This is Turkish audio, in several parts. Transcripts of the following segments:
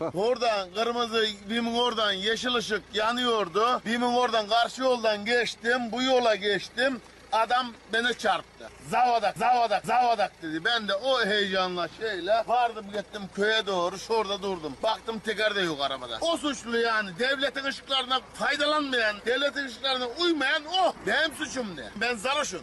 Oradan kırmızı bimin oradan yeşil ışık yanıyordu. Bimin oradan karşı yoldan geçtim. Bu yola geçtim. Adam beni çarptı. Zavadak, zavadak, zavadak dedi. Ben de o heyecanla şeyle vardım gittim köye doğru. Şurada durdum. Baktım teker de yok arabada. O suçlu yani. Devletin ışıklarına faydalanmayan, devletin ışıklarına uymayan o. Benim suçum ne? Ben sarhoşum.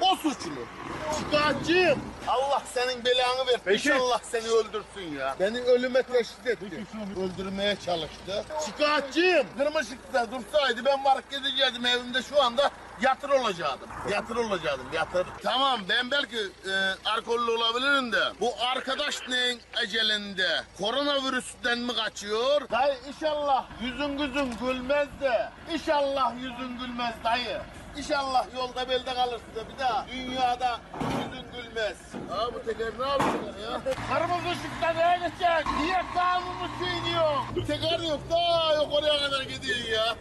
o suçlu. Şikayetçiyim. Allah senin belanı ver. Peki. İnşallah seni öldürsün ya. Beni ölüme teşhis etti. Öldürmeye çalıştı. Şikayetçiyim. Kırmızı ışıkta dursaydı ben varıp gidecektim evimde şu anda yatır olacaktım. Yatır olacaktım yatır. Tamam ben belki e, alkollü olabilirim de bu arkadaş neyin ecelinde koronavirüsten mi kaçıyor? Dayı inşallah yüzün gözün gülmez de inşallah yüzün gülmez dayı. İnşallah yolda belde kalırsın da bir daha dünyada yüzün gülmez. Aa bu teker ne yapıyorlar ya? Kırmızı ışıkta neye geçecek? Niye kanunu çiğniyor? Teker yok da yok oraya kadar gidiyor ya.